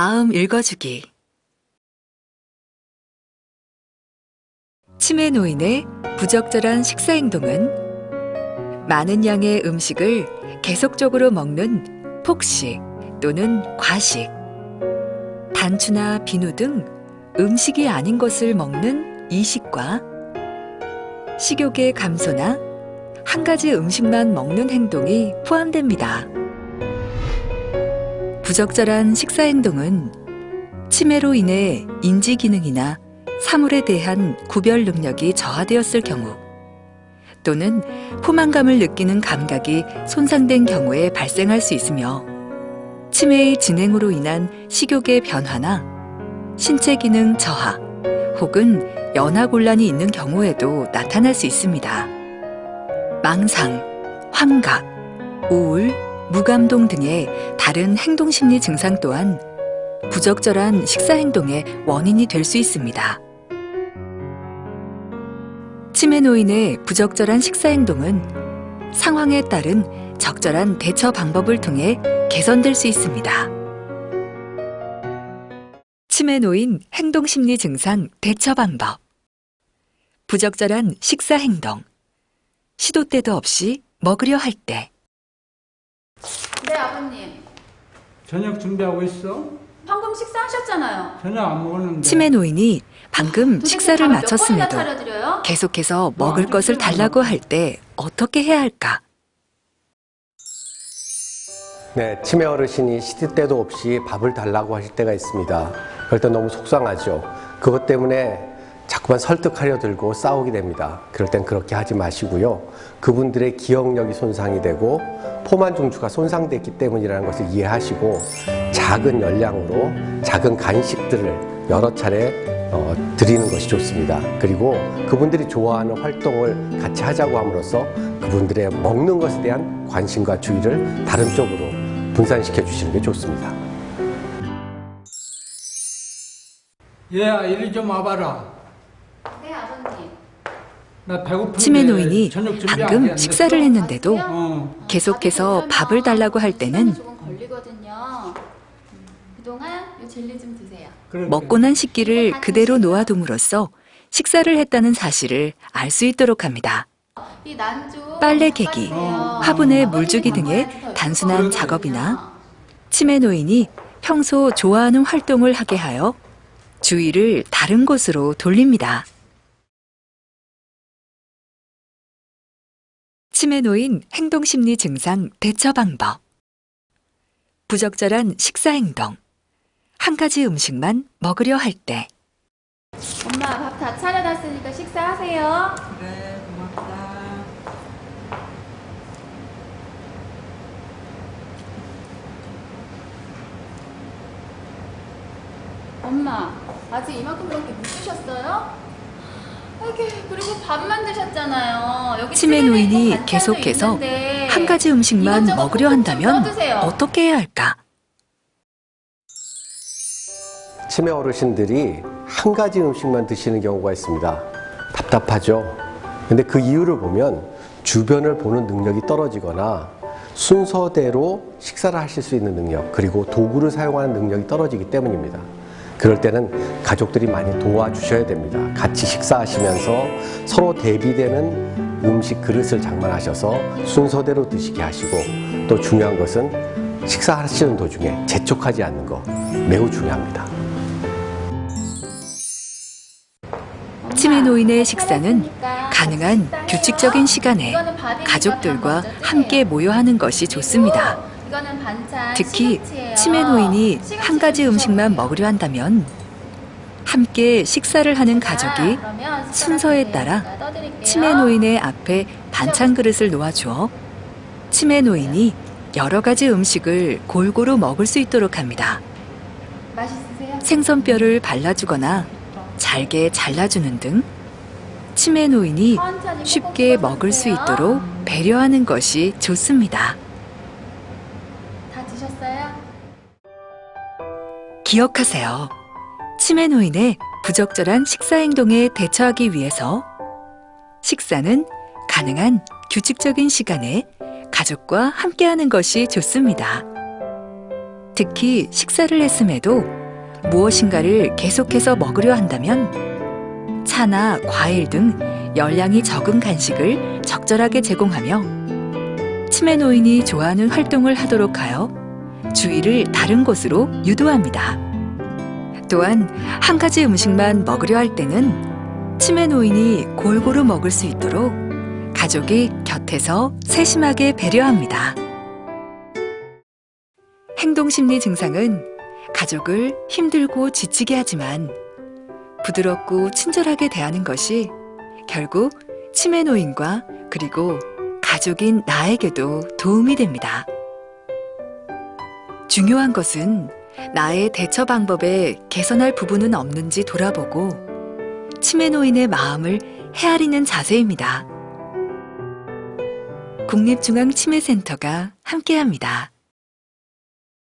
마음 읽어주기 치매 노인의 부적절한 식사 행동은 많은 양의 음식을 계속적으로 먹는 폭식 또는 과식, 단추나 비누 등 음식이 아닌 것을 먹는 이식과 식욕의 감소나 한 가지 음식만 먹는 행동이 포함됩니다. 부적절한 식사 행동은 치매로 인해 인지 기능이나 사물에 대한 구별 능력이 저하되었을 경우 또는 포만감을 느끼는 감각이 손상된 경우에 발생할 수 있으며 치매의 진행으로 인한 식욕의 변화나 신체 기능 저하 혹은 연하 곤란이 있는 경우에도 나타날 수 있습니다. 망상, 환각, 우울, 무감동 등의 다른 행동심리 증상 또한 부적절한 식사 행동의 원인이 될 수 있습니다. 치매 노인의 부적절한 식사 행동은 상황에 따른 적절한 대처 방법을 통해 개선될 수 있습니다. 치매 노인 행동심리 증상 대처 방법 부적절한 식사 행동 시도 때도 없이 먹으려 할 때 네, 아버님. 저녁 준비하고 있어? 방금 식사하셨잖아요. 저녁 안 먹었는데. 치매 노인이 방금 식사를 밥을 몇 번이나 마쳤음에도 차려드려요? 계속해서 먹을 것을 달라고 할 때 어떻게 해야 할까? 네, 치매 어르신이 시도 때도 없이 밥을 달라고 하실 때가 있습니다. 그럴 때 너무 속상하죠. 그것 때문에 자꾸만 설득하려 들고 싸우게 됩니다. 그럴 땐 그렇게 하지 마시고요. 그분들의 기억력이 손상이 되고 포만 중추가 손상됐기 때문이라는 것을 이해하시고 작은 열량으로 작은 간식들을 여러 차례 어, 드리는 것이 좋습니다. 그리고 그분들이 좋아하는 활동을 같이 하자고 함으로써 그분들의 먹는 것에 대한 관심과 주의를 다른 쪽으로 분산시켜 주시는 게 좋습니다. 얘야 이리 좀 와봐라. 네, 아버님. 나 배고픈데. 치매 노인이 방금. 식사를 했는데도 어. 계속해서 밥을 달라고 할 때는. 음, 먹고 난 식기를 그대로 놓아둠으로써 식사를 했다는 사실을 알 수 있도록 합니다. 빨래 개기, 어. 화분에 물 주기 등의 단순한 작업이나 치매 노인이 평소 좋아하는 활동을 하게 하여 주의를 다른 곳으로 돌립니다. 치매 노인 행동심리 증상 대처 방법. 부적절한 식사 행동. 한 가지 음식만 먹으려 할 때. 엄마 밥 다 차려놨으니까 식사하세요. 그래 고맙다. 엄마 아직 이만큼밖에 못 드셨어요? 이게 그리고 밥만 드셨잖아요. 여기 치매 노인이 계속해서 있는데 한 가지 음식만 먹으려 좀 한다면. 어떻게 해야 할까? 치매 어르신들이 한 가지 음식만 드시는 경우가 있습니다. 답답하죠. 근데 그 이유를 보면 주변을 보는 능력이 떨어지거나 순서대로 식사를 하실 수 있는 능력, 그리고 도구를 사용하는 능력이 떨어지기 때문입니다. 그럴 때는 가족들이 많이 도와주셔야 됩니다. 같이 식사하시면서 서로 대비되는 음식 그릇을 장만하셔서 순서대로 드시게 하시고 또 중요한 것은 식사하시는 도중에 재촉하지 않는 거 매우 중요합니다. 치매 노인의 밥 식사는 가능한. 규칙적인 시간에 가족들과 함께. 모여 하는 것이 좋습니다. 특히 치매 노인이 한 가지 좀 음식만. 먹으려 한다면 함께 식사를 하는 자, 가족이 순서에 따라. 치매 노인의 앞에 반찬 그릇을 놓아주어 치매 노인이 여러 가지 음식을 골고루 먹을 수 있도록 합니다. 생선뼈를 발라주거나 잘게 잘라주는 등 치매 노인이 쉽게 먹을 수. 있도록 배려하는 것이 좋습니다. 다 기억하세요. 치매 노인의 부적절한 식사 행동에 대처하기 위해서 식사는 가능한 규칙적인 시간에 가족과 함께하는 것이 좋습니다. 특히 식사를 했음에도 무엇인가를 계속해서 먹으려 한다면 차나 과일 등 열량이 적은 간식을 적절하게 제공하며 치매 노인이 좋아하는 활동을 하도록 하여 주의를 다른 곳으로 유도합니다. 또한 한 가지 음식만 먹으려 할 때는 치매 노인이 골고루 먹을 수 있도록 가족이 곁에서 세심하게 배려합니다. 행동심리 증상은 가족을 힘들고 지치게 하지만 부드럽고 친절하게 대하는 것이 결국 치매 노인과 그리고 가족인 나에게도 도움이 됩니다. 중요한 것은 나의 대처 방법에 개선할 부분은 없는지 돌아보고 치매 노인의 마음을 헤아리는 자세입니다. 국립중앙치매센터가 함께합니다.